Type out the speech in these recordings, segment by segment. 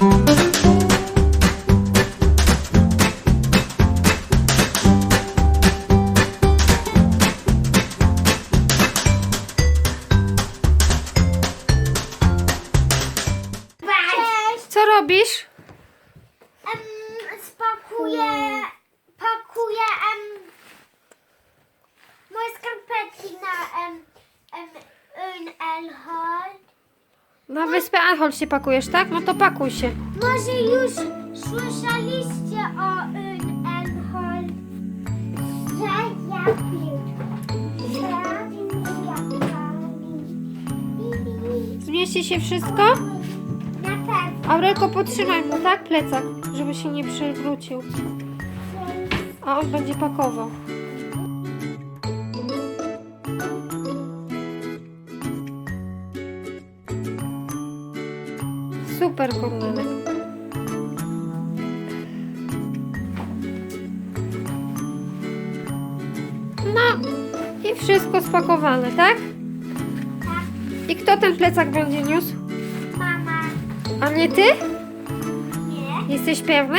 Co robisz? Um, pakuję um, moje skarpetki na um, um, un wyspę Anhol się pakujesz, tak? No to pakuj się. Może już słyszeliście o Elhold? Że ja Zmieści się wszystko? Na pewno. Aurelko, potrzymaj mu, tak? Plecak, żeby się nie przewrócił. A on będzie pakował. Spakowane, tak? Tak, I kto ten plecak będzie niósł? mama. A nie ty? Nie? Jesteś pewny?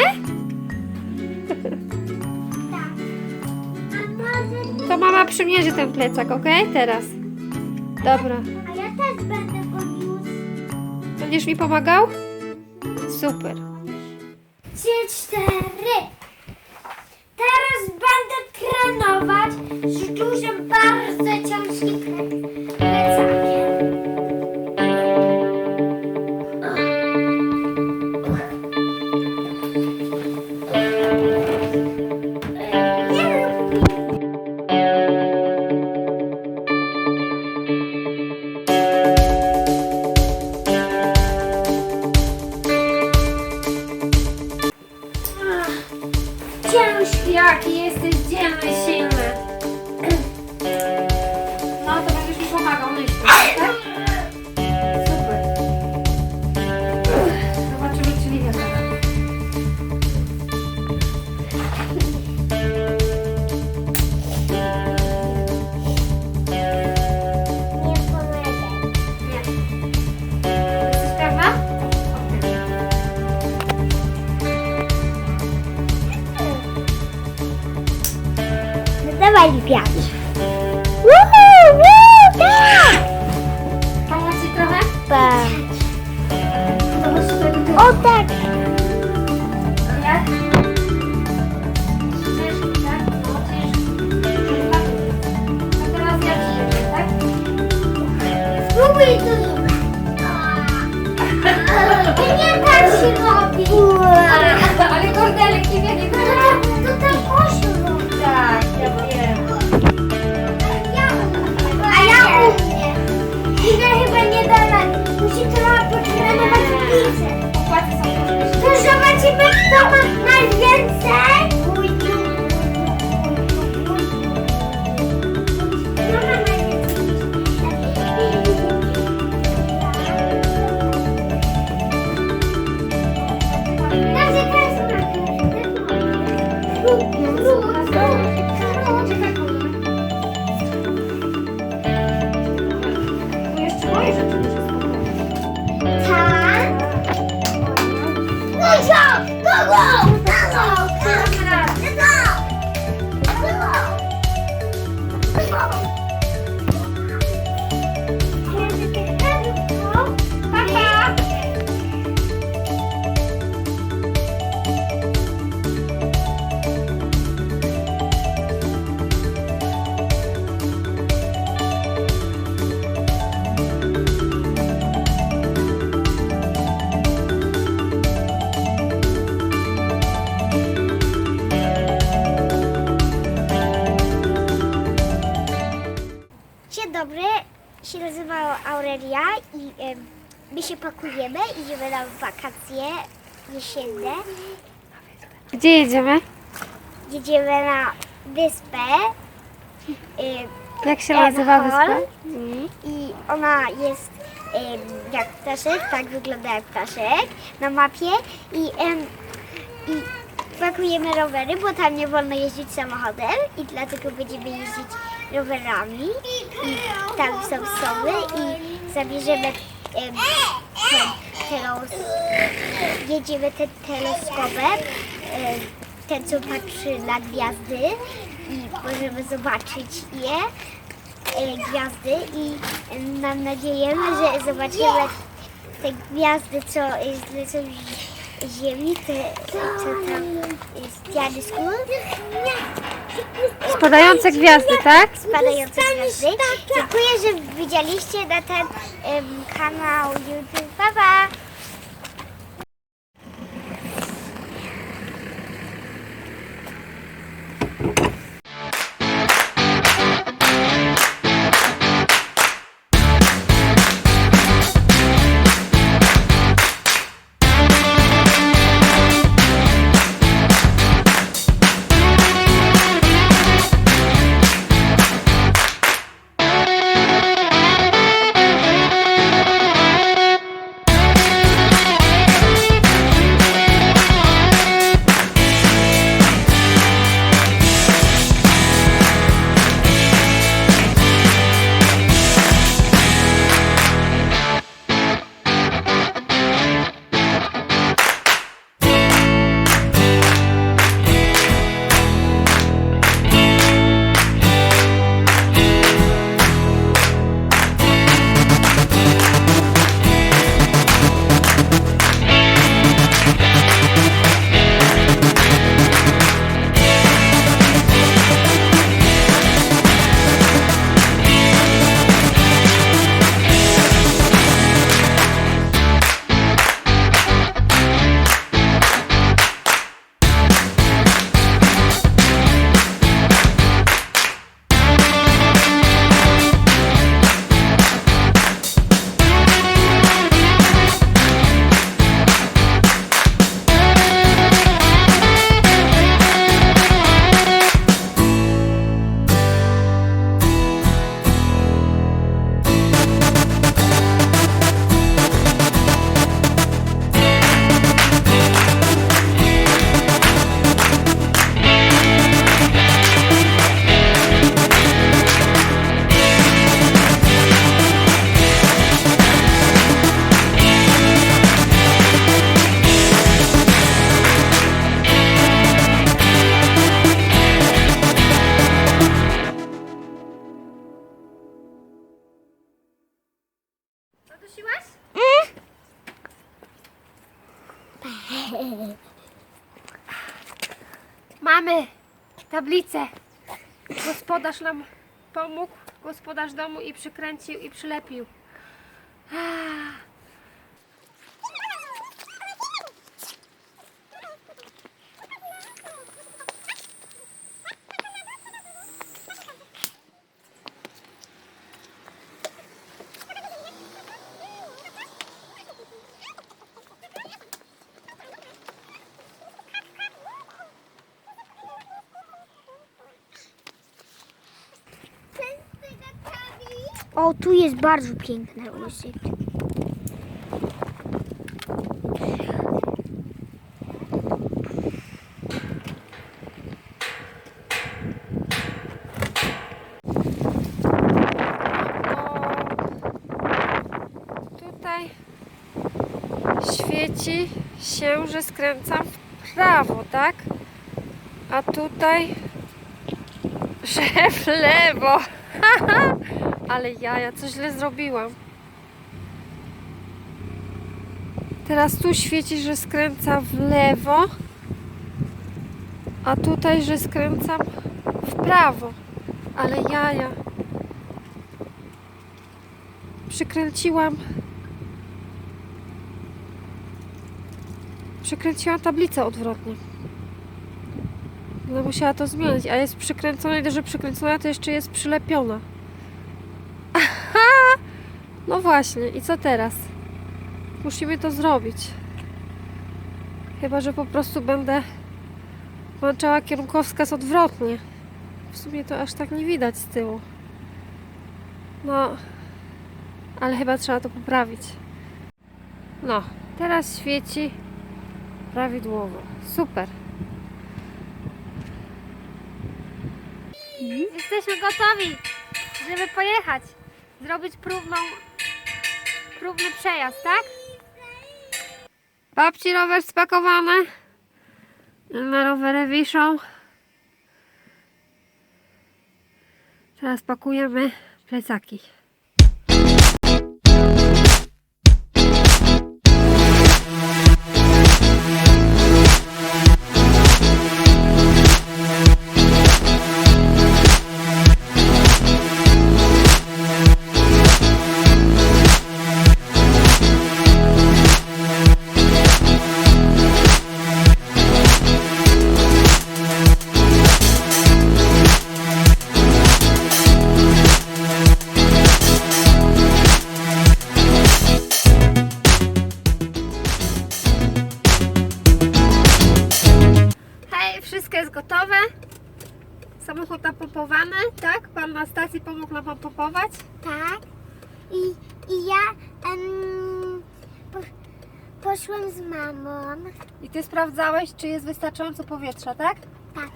Tak. To mama przymierzy ten plecak, ok? Teraz. Dobra. A ja też będę go niósł. Będziesz mi pomagał? Super. Trzy, cztery. Teraz będę trenować z dużym, bardzo Ciężki. Jaki jesteś dzielny, silny. Wiatr. Woohoo! Woo! Tak! Pomóc ci trochę? Tak. To O tak! Jak? Ciężki, tak? No, ciężki. A teraz ja ci tak? Spróbuj to Nie tak się robi. Ale, ale kordelek nie wie, nie To zobaczymy, kto ma najwięcej. Kto się pakujemy, idziemy na wakacje jesienne. Gdzie jedziemy? Jedziemy na wyspę em, Jak się nazywa Hall. wyspa? Mm. i ona jest em, jak ptaszek, tak wygląda jak ptaszek na mapie i, em, i pakujemy rowery, bo tam nie wolno jeździć samochodem i dlatego będziemy jeździć rowerami i tam są sowy i zabierzemy em, telos, jedziemy ten teleskopem, em, ten co patrzy na gwiazdy i możemy zobaczyć je e, gwiazdy i e, mam nadzieję, że zobaczymy te gwiazdy, co e, lecą Ziemi, te, co tam jest. Spadające gwiazdy, tak? spadające gwiazdy. Dziękuję, że widzieliście na ten em, kanał YouTube. Pa, pa! Mamy tablicę. Gospodarz nam pomógł, gospodarz domu i przykręcił i przylepił. O, tu jest bardzo piękne łyżek. O, tutaj świeci się, że skręcam w prawo, tak? A tutaj, że w lewo. Ale ja, ja coś źle zrobiłam. Teraz tu świeci, że skręca w lewo, a tutaj, że skręcam w prawo. Ale jaja. Przykręciłam. Przykręciłam tablicę odwrotnie. No musiała to zmienić, a jest przykręcona i to, że przykręcona to jeszcze jest przylepiona. No właśnie, i co teraz? Musimy to zrobić. Chyba, że po prostu będę włączała kierunkowskaz odwrotnie. W sumie to aż tak nie widać z tyłu. No, ale chyba trzeba to poprawić. No, teraz świeci prawidłowo. Super. Jesteśmy gotowi, żeby pojechać. Zrobić próbną, próbny przejazd, tak? Babci rower spakowany. Na rowery wiszą. Teraz pakujemy plecaki. Poszłam z mamą. I ty sprawdzałeś, czy jest wystarczająco powietrza, tak? Tak.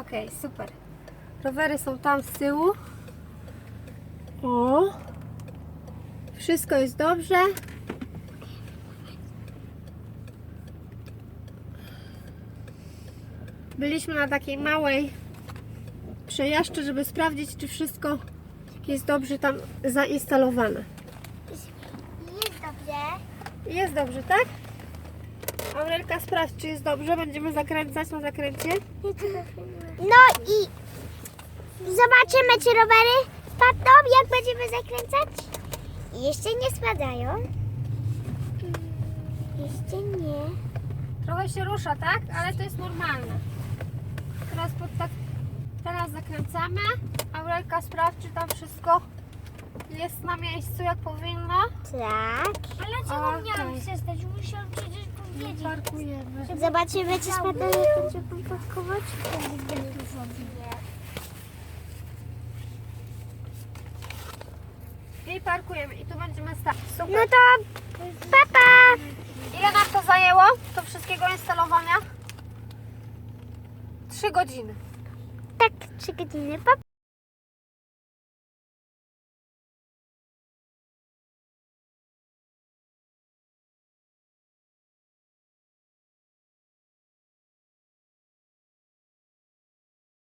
Okej, super. Rowery są tam z tyłu. O! Wszystko jest dobrze. Byliśmy na takiej małej przejażdżce, żeby sprawdzić, czy wszystko jest dobrze tam zainstalowane. Jest dobrze. Tak? Aurelka, sprawdź, czy jest dobrze. Będziemy zakręcać na zakręcie. No i zobaczymy, czy rowery spadną, jak będziemy zakręcać. Jeszcze nie spadają. Jeszcze nie. Trochę się rusza, tak? Ale to jest normalne. Teraz, pod tak, teraz zakręcamy. Aurelka sprawdź, czy tam wszystko jest na miejscu, jak powinno. Tak. Ale czego miałam przestać? Musiałam przecież Nie parkujemy. Zobaczymy, czy spadają, jak będziemy parkować. I parkujemy. I tu będziemy stać. No Super. to papa. Ile nam to zajęło? To wszystkiego instalowania? Trzy godziny. Tak, trzy godziny. Papa.